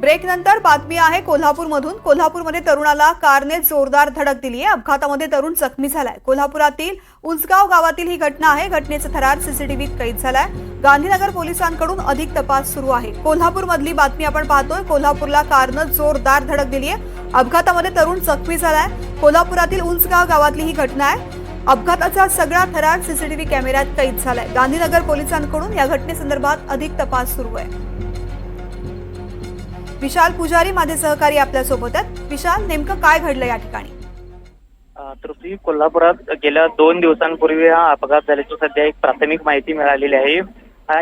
Break नंतर बातमी आहे कोल्हापूरमधून. कोल्हापूरमध्ये तरुणाला कारने जोरदार धडक दिली आहे. अपघातामध्ये तरुण जखमी झालाय. कोल्हापुरातील उंचगाव गावातील ही घटना आहे. घटनेचा थरार सीसीटीव्हीत कैद झालाय. गांधीनगर पोलिसांकडून अधिक तपास सुरू आहे. कोल्हापूरमधली बातमी आपण पाहतोय. कोल्हापूरला कारनं जोरदार धडक दिली आहे. अपघातामध्ये तरुण जखमी झालाय. कोल्हापुरातील उंचगाव गावातली ही घटना आहे. अपघाताचा सगळा थरार सीसीटीव्ही कॅमेऱ्यात कैद झालाय. गांधीनगर पोलिसांकडून या घटनेसंदर्भात अधिक तपास सुरू आहे. विशाल पुजारी माझे सहकारी आपल्यासोबत आहेत. विशाल नेमकं काय घडलं या ठिकाणी? तृप्ती कोल्हापुरात गेल्या दोन दिवसांपूर्वी हा अपघात झाल्याची सध्या एक प्राथमिक माहिती मिळालेली आहे.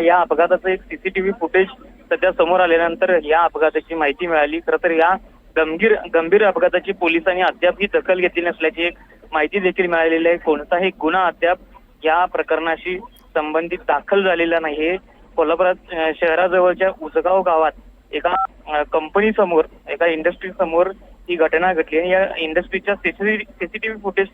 या अपघाताचं एक सीसीटीव्ही फुटेज सध्या समोर आल्यानंतर या अपघाताची माहिती मिळाली. खरं तर या गंभीर गंभीर अपघाताची पोलिसांनी अद्याप ही दखल घेतली नसल्याची एक माहिती देखील मिळालेली आहे. कोणताही गुन्हा अद्याप या प्रकरणाशी संबंधित दाखल झालेला नाही कोल्हापुरात शहराजवळच्या उसगाव गावात एका कंपनी समोर एका इंडस्ट्री समोर ही घटना घडली आणि या इंडस्ट्रीच्या सीसीटीव्ही फुटेज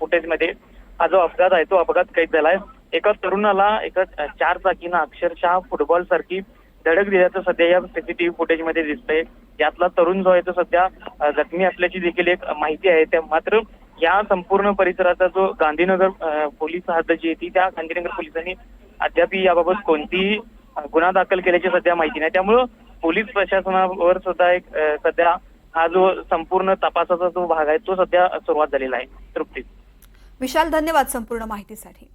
फुटेजमध्ये हा जो अपघात आहे तो अपघात कैद झालाय. एका तरुणाला एका चार चाकीनं अक्षरशः फुटबॉल सारखी धडक दिल्याचं सध्या या सीसीटीव्ही फुटेजमध्ये दिसतंय. यातला तरुण जो आहे तो सध्या जखमी असल्याची देखील एक माहिती आहे. त्या मात्र या संपूर्ण परिसराचा जो गांधीनगर पोलीस हद्द जी होती त्या गांधीनगर पोलिसांनी अद्याप याबाबत कोणतीही गुन्हा दाखल केल्याची सध्या माहिती नाही. त्यामुळं पोलीस प्रशासनावर सुद्धा एक सध्या हा जो संपूर्ण तपासाचा जो भाग आहे तो सध्या सुरुवात झालेला आहे. तृप्ती विशाल धन्यवाद संपूर्ण माहितीसाठी.